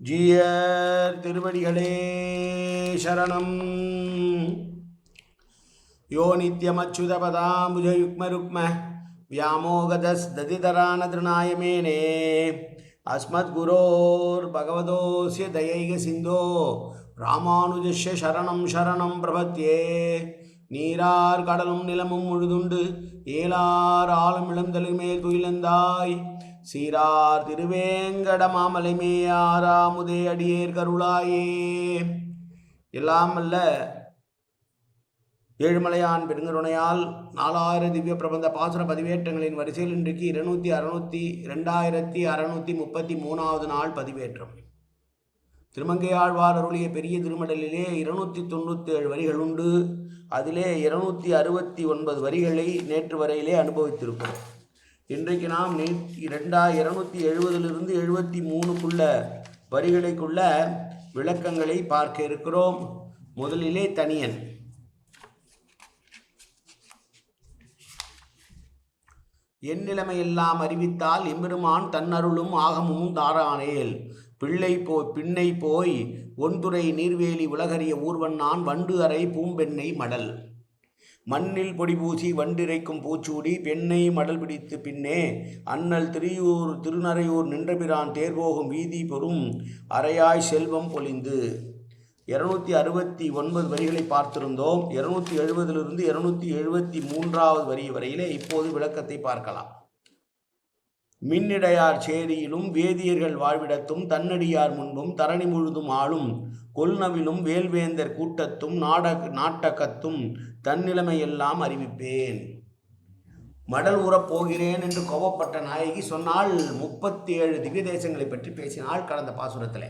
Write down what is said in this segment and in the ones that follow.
ஜீயர் திருவடிகளே சரணம் யோ நித்யமச்சுதபதாம்புஜயுக்மருக்ம व्यामोगदस्दतितरानतृणाय मेने अस्मद्गुरोर्भगवतोऽस्य दयैकसिन्धो ராமானுஜஸ்ய சரணம் சரணம் பிரபத்தியே நீரார் கடலும் நிலமும் முழுதுண்டு ஏலார் ஆளும் இளந்தலை மேல் துயிலந்தாய் சீரார் திருவேங்கட மாமலை மேயாராமுதே அடியேர் கருளாயே. எல்லாம் அல்ல ஏழுமலையான் பெருங்கருணையால் நாலாயிரம் திவ்ய பிரபந்த பாசுர பதிவேற்றங்களின் வரிசையில் இன்றைக்கு இருநூத்தி அறுநூத்தி ரெண்டாயிரத்தி அறுநூத்தி முப்பத்தி மூணாவது நாள் பதிவேற்றம். திருமங்கையாழ்வார் அருளிய பெரிய திருமடலிலே இருநூத்தி தொண்ணூற்றி ஏழு வரிகள் உண்டு. அதிலே இருநூத்தி அறுபத்தி ஒன்பது வரிகளை நேற்று வரையிலே அனுபவித்திருக்கிறோம் இன்றைக்கு நாம் நே ரெண்டா இருநூத்தி எழுபதிலிருந்து எழுபத்தி மூணுக்குள்ள வரிகளுக்குள்ள விளக்கங்களை பார்க்க இருக்கிறோம். முதலிலே தனியன். என் நிலைமையெல்லாம் அறிவித்தால் எம்பெருமான் தன்னருளும் ஆகமும் தாரானேல். பிள்ளை போ பின்னை போய் ஒன்துறை நீர்வேலி உலகறிய ஊர்வன்னான் வண்டு அறை பூம்பெண்ணை மடல். மண்ணில் பொடி பூசி வண்டிரைக்கும் பூச்சூடி பெண்ணை மடல் பிடித்து பின்னே அண்ணல் திரியூர் திருநறையூர் நின்றபிரான் தேர்போகும் வீதி பொறும் அறையாய் செல்வம் பொழிந்து. இருநூத்தி அறுபத்தி ஒன்பது வரிகளை பார்த்திருந்தோம். இருநூத்தி எழுபதிலிருந்து இருநூத்தி எழுபத்தி மூன்றாவது வரி வரையிலே இப்போது விளக்கத்தை பார்க்கலாம். மின்னிடையார் சேரியிலும் வேதியர்கள் வாழ்விடத்தும் தன்னடியார் முன்பும் தரணி முழுதும் ஆளும் கொல்நவிலும் வேல்வேந்தர் கூட்டத்தும் நாடக நாட்டகத்தும் தன்னிலைமையெல்லாம் அறிவிப்பேன். மடல் உறப் போகிறேன் என்று கோபப்பட்ட நாயகி சொன்னால் முப்பத்தி ஏழு திவ்ய தேசங்களை பற்றி பேசினாள் கடந்த பாசுரத்தில்.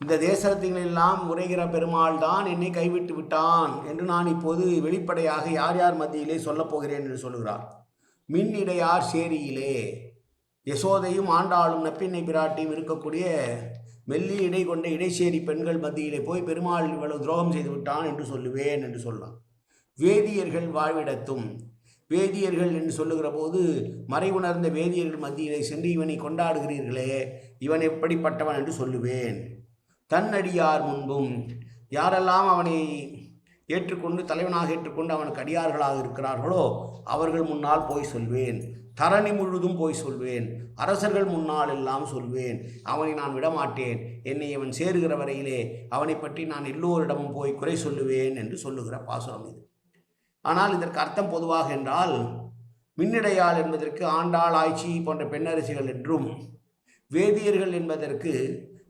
இந்த தேசத்திலெல்லாம் உரைகிற பெருமாள் தான் என்னை கைவிட்டு விட்டான் என்று நான் இப்போது வெளிப்படையாக யார் யார் மத்தியிலே சொல்லப் போகிறேன் என்று சொல்கிறார் மின் இடையார் சேரியிலே. யசோதையும் ஆண்டாளும் நப்பிண்ணை பிராட்டியும் இருக்கக்கூடிய மெல்லி இடை கொண்ட இடைச்சேரி பெண்கள் மத்தியிலே போய் பெருமாள் இவ்வளவு துரோகம் செய்து விட்டான் என்று சொல்லுவேன் என்று சொல்லலாம் வேதியர்கள் வாழ்விடத்தும் வேதியர்கள் என்று சொல்லுகிற போது மறை உணர்ந்த வேதியர்கள் மத்தியிலே சென்று இவனை கொண்டாடுகிறீர்களே இவன் எப்படிப்பட்டவன் என்று சொல்லுவேன். தன்னடியார் முன்பும் யாரெல்லாம் அவனை ஏற்றுக்கொண்டு தலைவனாக ஏற்றுக்கொண்டு அவனுக்கு அடியார்களாக இருக்கிறார்களோ அவர்கள் முன்னால் போய் சொல்வேன். தரணி முழுதும் போய் சொல்வேன். அரசர்கள் முன்னால் எல்லாம் சொல்வேன். அவனை நான் விடமாட்டேன். என்னை அவன் சேருகிற வரையிலே அவனை பற்றி நான் எல்லோரிடமும் போய் குறை சொல்லுவேன் என்று சொல்லுகிற பாசுரம் இது. ஆனால் இதற்கு அர்த்தம் பொதுவாக என்றால் மின்னிடையாள் என்பதற்கு ஆண்டாள் ஆய்ச்சி போன்ற பெண்ணரசிகள் என்றும் வேதியர்கள் என்பதற்கு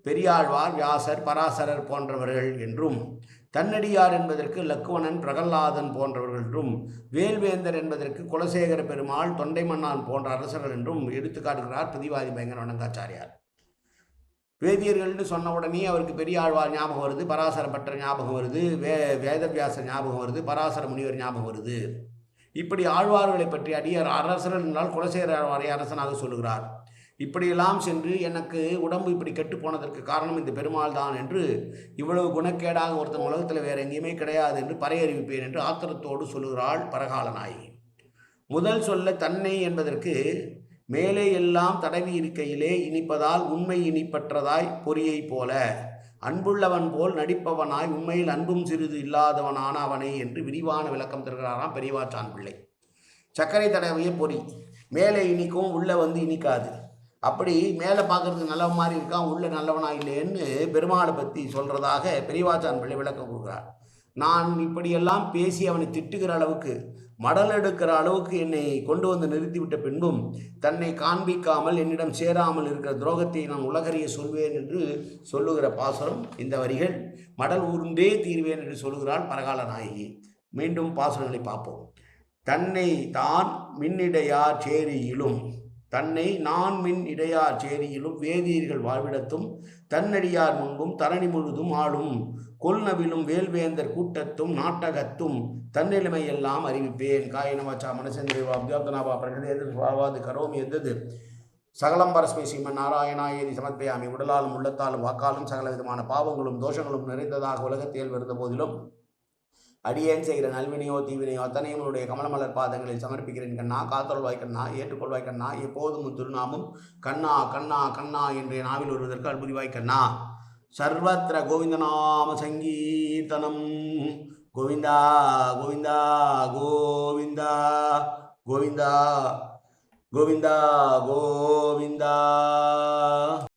பெரியாழ்வார் வியாசர் பராசரர் போன்றவர்கள் என்றும் தன்னடியார் என்பதற்கு லக்குவணன் பிரகல்லாதன் போன்றவர்கள் என்றும் வேல்வேந்தர் என்பதற்கு குலசேகர பெருமாள் தொண்டைமன்னான் போன்ற அரசர்கள் என்றும் எடுத்து காட்டுகிறார் பிரதிவாதி பயங்கர வணங்காச்சாரியார். வேதியர்கள்னு சொன்ன உடனே அவருக்கு பெரியாழ்வார் ஞாபகம் வருது பராசர பட்டர் ஞாபகம் வருது வே வேதவியாச ஞாபகம் வருது பராசர முனிவர் ஞாபகம் வருது. இப்படி ஆழ்வார்களை பற்றி அடியார் அரசர் என்றால் குலசேகர ஆழ்வாரை அரசனாக சொல்லுகிறார். இப்படியெல்லாம் சென்று எனக்கு உடம்பு இப்படி கெட்டு போனதற்கு காரணம் இந்த பெருமாள் தான் என்று இவ்வளவு குணக்கேடாக ஒருத்தன் உலகத்தில் வேறு எங்கேயுமே கிடையாது என்று பறையறிவிப்பேன் என்று ஆத்திரத்தோடு சொல்லுகிறாள் பரகாலனாய் முதல் சொல்ல தன்னை என்பதற்கு மேலே எல்லாம் தடவி இருக்கையிலே இனிப்பதால் உண்மை இனிப்பற்றதாய் பொறியை போல. அன்புள்ளவன் போல் நடிப்பவனாய் உண்மையில் அன்பும் சிறிது இல்லாதவனான அவனை என்று விரிவான விளக்கம் தருகிறாராம் பெரியவாச்சான் பிள்ளை. சர்க்கரை தடவைய பொறி. மேலே இனிக்கும் உள்ளே வந்து இனிக்காது. அப்படி மேலே பார்க்கறதுக்கு நல்ல மாதிரி இருக்கான் உள்ளே நல்லவனா இல்லைன்னு பெருமாளை பற்றி சொல்கிறதாக பெரியவாச்சான் பிள்ளை விளக்கம் கொடுக்குறார். நான் இப்படியெல்லாம் பேசி அவனை திட்டுகிற அளவுக்கு மடல் எடுக்கிற அளவுக்கு என்னை கொண்டு வந்து நிறுத்திவிட்ட பின்பும் தன்னை காண்பிக்காமல் என்னிடம் சேராமல் இருக்கிற துரோகத்தை நான் உலகறிய சொல்வேன் என்று சொல்லுகிற பாசுரம் இந்த வரிகள். மடல் ஊர்ந்தே தீர்வேன் என்று சொல்லுகிறாள் பரகால நாயகி. மீண்டும் பாசுரங்களை பார்ப்போம். தன்னை தான் மின்னிடையார் சேரியிலும் தன்னை நான் மின் இடையார் சேரியிலும் வேதியர்கள் வாழ்விடத்தும் தன்னடியார் முன்பும் தரணி முழுதும் ஆளும். கொல்நவிலும் வேல்வேந்தர் கூட்டத்தும் நாட்டகத்தும் தன்னிலைமையெல்லாம் அறிவிப்பேன். காயினவாச்சா மனசேந்திரேவா அபியாப்தனாவா பிரகதேது சுவாவாது கரோமி எந்தது? சகலம் பரஸ்மை சீமன் நாராயணாயதி சமர்ப்பயாமி உடலாலும் உள்ளத்தாலும் வாக்காலும் சகல விதமான பாவங்களும் தோஷங்களும் நிறைந்ததாக உலகத்தில் வருந்த போதிலும் அடியேன் செய்கிற நல்வினையோ தீவினையோ அத்தனையும் உன்னுடைய கமலமலர் பாதங்களில் சமர்ப்பிக்கிறேன் கண்ணா. காத்தொள்வாய் கண்ணா ஏற்றுக்கொள்வாய் கண்ணா. எப்போதும் உன் திருநாமம் கண்ணா கண்ணா கண்ணா என்ற நாவில் வருவதற்கு அற்புதிவாய் கண்ணா. சர்வத்திர கோவிந்தநாம சங்கீர்த்தனம். கோவிந்தா கோவிந்தா கோவிந்தா கோவிந்தா கோவிந்தா கோவிந்தா.